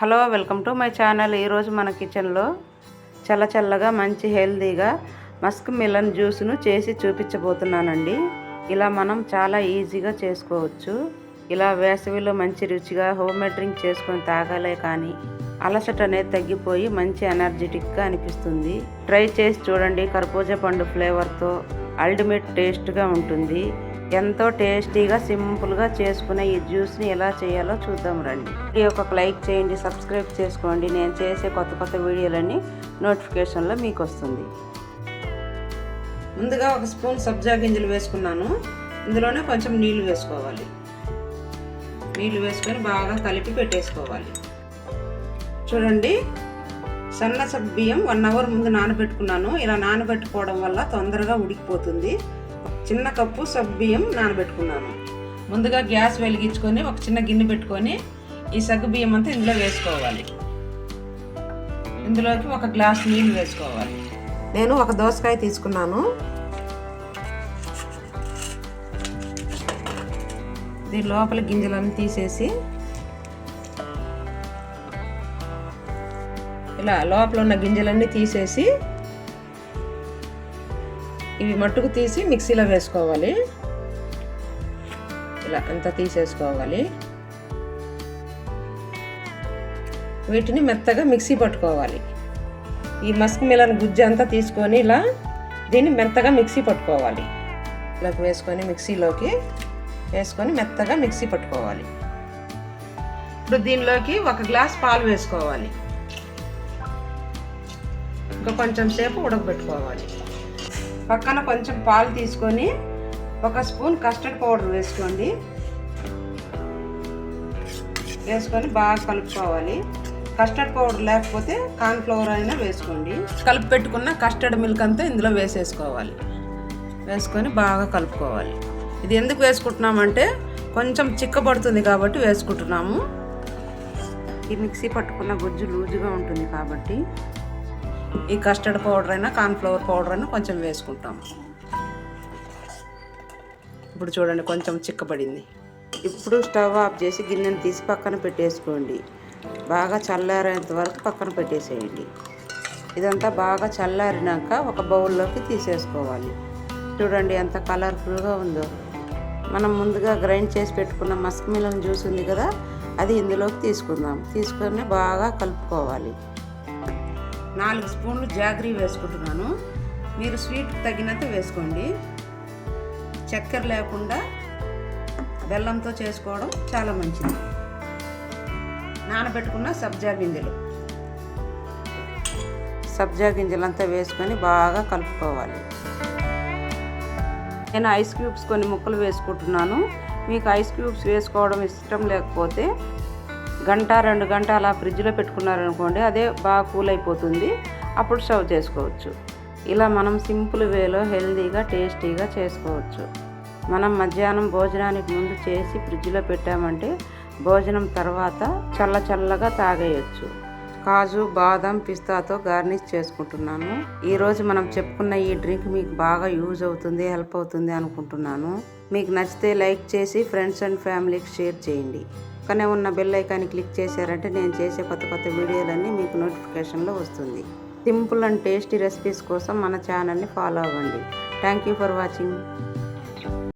Hello welcome to my channel. ఈరోజు మన కిచెన్లో చల్ల చల్లగా మంచి హెల్తీగా మస్క్ మిలన్ జ్యూస్ను చేసి చూపించబోతున్నానండి. ఇలా మనం చాలా ఈజీగా చేసుకోవచ్చు. ఇలా వేసవిలో మంచి రుచిగా హోమ్ మేడ్ డ్రింక్ చేసుకొని తాగాలే కానీ అలసట అనేది తగ్గిపోయి మంచి ఎనర్జెటిక్గా అనిపిస్తుంది. ట్రై చేసి చూడండి. కర్బూజా పండు ఫ్లేవర్తో అల్టిమేట్ టేస్ట్గా ఉంటుంది. ఎంతో టేస్టీగా సింపుల్గా చేసుకునే ఈ జ్యూస్ని ఎలా చేయాలో చూద్దాం రండి. ఈ ఒక లైక్ చేయండి సబ్స్క్రైబ్ చేసుకోండి. నేను చేసే కొత్త కొత్త వీడియోలన్నీ నోటిఫికేషన్లో మీకు వస్తుంది. ముందుగా ఒక స్పూన్ సబ్జా గింజలు వేసుకున్నాను. ఇందులోనే కొంచెం నీళ్ళు వేసుకోవాలి. నీళ్ళు వేసుకొని బాగా కలిపి పెట్టేసుకోవాలి. చూడండి సన్న సబ్ బియ్యం వన్ అవర్ ముందు నానబెట్టుకున్నాను. ఇలా నానబెట్టుకోవడం వల్ల తొందరగా ఉడికిపోతుంది. చిన్న కప్పు సబ్ బియ్యం నానబెట్టుకున్నాను. ముందుగా గ్యాస్ వెలిగించుకొని ఒక చిన్న గిన్నె పెట్టుకొని ఈ సగ్గు బియ్యం అంతా ఇందులో వేసుకోవాలి. ఇందులోకి ఒక గ్లాస్ నీళ్ళు వేసుకోవాలి. నేను ఒక దోసకాయ తీసుకున్నాను. దీని లోపల గింజలన్నీ తీసేసి ఇలా లోపల ఉన్న గింజలన్నీ తీసేసి ఇవి మట్టుకు తీసి మిక్సీలో వేసుకోవాలి. ఇలా అంతా తీసేసుకోవాలి. వీటిని మెత్తగా మిక్సీ పట్టుకోవాలి. ఈ మస్క్ మిలన్ గుజ్జు అంతా తీసుకొని ఇలా దీన్ని మెత్తగా మిక్సీ పట్టుకోవాలి. ఇలా వేసుకొని మిక్సీలోకి వేసుకొని మెత్తగా మిక్సీ పట్టుకోవాలి. ఇప్పుడు దీనిలోకి ఒక గ్లాస్ పాలు వేసుకోవాలి. ఇంకా కొంచెం సేపు ఉడకబెట్టుకోవాలి. పక్కన కొంచెం పాలు తీసుకొని ఒక స్పూన్ కస్టర్డ్ పౌడర్ వేసుకోండి. వేసుకొని బాగా కలుపుకోవాలి. కస్టర్డ్ పౌడర్ లేకపోతే కార్న్ఫ్లవర్ అయినా వేసుకోండి. కలిపి పెట్టుకున్న కస్టర్డ్ మిల్క్ అంతా ఇందులో వేసేసుకోవాలి. వేసుకొని బాగా కలుపుకోవాలి. ఇది ఎందుకు వేసుకుంటున్నామంటే కొంచెం చిక్కబడుతుంది కాబట్టి వేసుకుంటున్నాము. ఈ మిక్సీ పట్టుకున్న గుజ్జు లూజుగా ఉంటుంది కాబట్టి ఈ కస్టర్డ్ పౌడర్ అయినా కార్న్ఫ్లవర్ పౌడర్ అయినా కొంచెం వేసుకుంటాం. ఇప్పుడు చూడండి కొంచెం చిక్కబడింది. ఇప్పుడు స్టవ్ ఆఫ్ చేసి గిన్నెను తీసి పక్కన పెట్టేసుకోండి. బాగా చల్లారేంత వరకు పక్కన పెట్టేసేయండి. ఇదంతా బాగా చల్లారినాక ఒక బౌల్లోకి తీసేసుకోవాలి. చూడండి ఎంత కలర్ఫుల్గా ఉందో. మనం ముందుగా గ్రైండ్ చేసి పెట్టుకున్న మస్క్ మిలన్ జ్యూస్ ఉంది కదా అది ఇందులోకి తీసుకుందాం. తీసుకొని బాగా కలుపుకోవాలి. నాలుగు స్పూన్లు జాగ్రీ వేసుకుంటున్నాను. మీరు స్వీట్ తగినంత వేసుకోండి. చక్కెర లేకుండా బెల్లంతో చేసుకోవడం చాలా మంచిది. నానబెట్టుకున్న సబ్జా గింజలు. సబ్జా గింజలంతా వేసుకొని బాగా కలుపుకోవాలి. నేను ఐస్ క్యూబ్స్ కొన్ని ముక్కలు వేసుకుంటున్నాను. మీకు ఐస్ క్యూబ్స్ వేసుకోవడం ఇష్టం లేకపోతే గంట రెండు గంట అలా ఫ్రిడ్జ్లో పెట్టుకున్నారనుకోండి అదే బాగా కూల్ అయిపోతుంది అప్పుడు సర్వ్ చేసుకోవచ్చు. ఇలా మనం సింపుల్ వేలో హెల్తీగా టేస్టీగా చేసుకోవచ్చు. మనం మధ్యాహ్నం భోజనానికి ముందు చేసి ఫ్రిడ్జ్లో పెట్టామంటే భోజనం తర్వాత చల్ల చల్లగా తాగేయచ్చు. కాజు బాదం పిస్తాతో గార్నిష్ చేసుకుంటున్నాను. ఈరోజు మనం చెప్పుకున్న ఈ డ్రింక్ మీకు బాగా యూజ్ అవుతుంది హెల్ప్ అవుతుంది అనుకుంటున్నాను. మీకు నచ్చితే లైక్ చేసి ఫ్రెండ్స్ అండ్ ఫ్యామిలీకి షేర్ చేయండి. పక్కనే ఉన్న బెల్ ఐకాన్ని క్లిక్ చేశారంటే నేను చేసే కొత్త కొత్త వీడియోలన్నీ మీకు నోటిఫికేషన్లో వస్తుంది. సింపుల్ అండ్ టేస్టీ రెసిపీస్ కోసం మన ఛానల్ని ఫాలో అవ్వండి. Thank you for watching